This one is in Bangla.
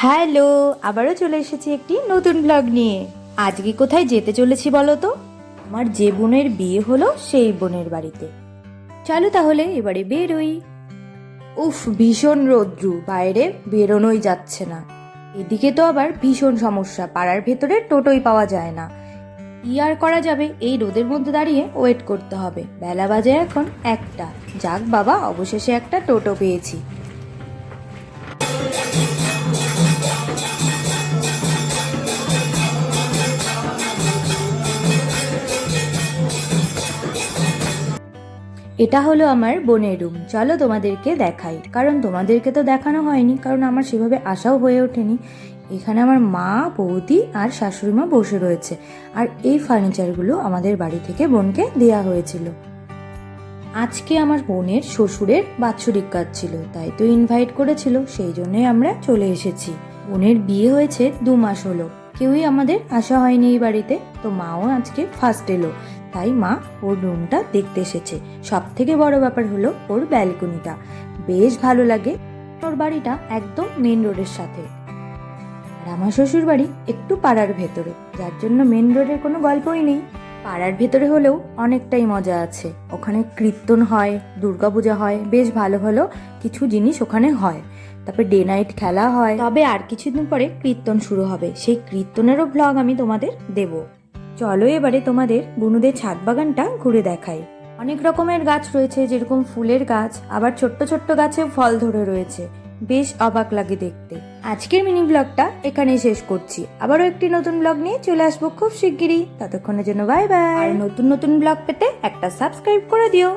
হ্যালো, আবারও চলে এসেছি একটি নতুন ব্লগ নিয়ে। আজকে কোথায় যেতে চলেছি বলো তো? আমার যে বোনের বিয়ে হলো, সেই বোনের বাড়িতে। চলো তাহলে এবারে বেরোই। উফ, ভীষণ রৌদ্রু, বাইরে বেরোনোই যাচ্ছে না। এদিকে তো আবার ভীষণ সমস্যা, পাড়ার ভেতরে টোটোই পাওয়া যায় না। কি আর করা যাবে? এই রোদের মধ্যে দাঁড়িয়ে ওয়েট করতে হবে। বেলা বাজে এখন একটা। যাক বাবা, অবশেষে একটা টোটো পেয়েছি। এটা হলো আমার বোনের রুম চলো তোমাদেরকে দেখাই। কারণ তোমাদেরকে তো দেখানো হয়নি, কারণ আমার সেভাবে আশাও হয়ে ওঠেনি। এখানে আমার মা, বৌদি আর শাশুড়ি মা বসে রয়েছে। আর এই ফার্নিচারগুলো আমাদের বাড়ি থেকে বোনকে দেয়া হয়েছিল। আজকে আমার বোনের শ্বশুরের বাৎসরিক কাজ ছিল, তাই তো ইনভাইট করেছিল, সেই জন্যই আমরা চলে এসেছি। বোনের বিয়ে হয়েছে দু মাস হলো। কেউই আমাদের আসা হয়নি এই বাড়িতে, তো মাও আজকে ফার্স্ট এলো। তাই মা ওর রুমটা দেখতে এসেছে। সব থেকে বড় ব্যাপার হলো ওর ব্যালকনিটা বেশ ভালো লাগে ওর বাড়িটা একদম মেন রোডের সাথে। আর আমার শ্বশুর বাড়ি একটু পাড়ার ভেতরে, যার জন্য মেন রোডের কোনো গল্পই নেই। পাড়ার ভেতরে হলেও অনেকটাই মজা আছে। ওখানে কীর্তন হয়, দুর্গাপূজা হয়, বেশ ভালো ভালো কিছু জিনিস ওখানে হয়। তারপর ডে নাইট খেলা হয়। তবে আর কিছুদিন পরে কীর্তন শুরু হবে। সেই কীর্তনেরও ব্লগ আমি তোমাদের দেব। চলো এবারে তোমাদের বুনুদের ছাদ বাগানটা ঘুরে দেখাই। অনেক রকমের গাছ রয়েছে, যেরকম ফুলের গাছ, আবার ছোট্ট ছোট্ট গাছে ফল ধরে রয়েছে। বেশ অবাক লাগে দেখতে। আজকের মিনি ব্লগটা এখানেই শেষ করছি। আবারও একটি নতুন ব্লগ নিয়ে চলে আসব খুব শিগগিরই। ততক্ষণের জন্য বাই বাই নতুন নতুন ব্লগ পেতে একটা সাবস্ক্রাইব করে দিও।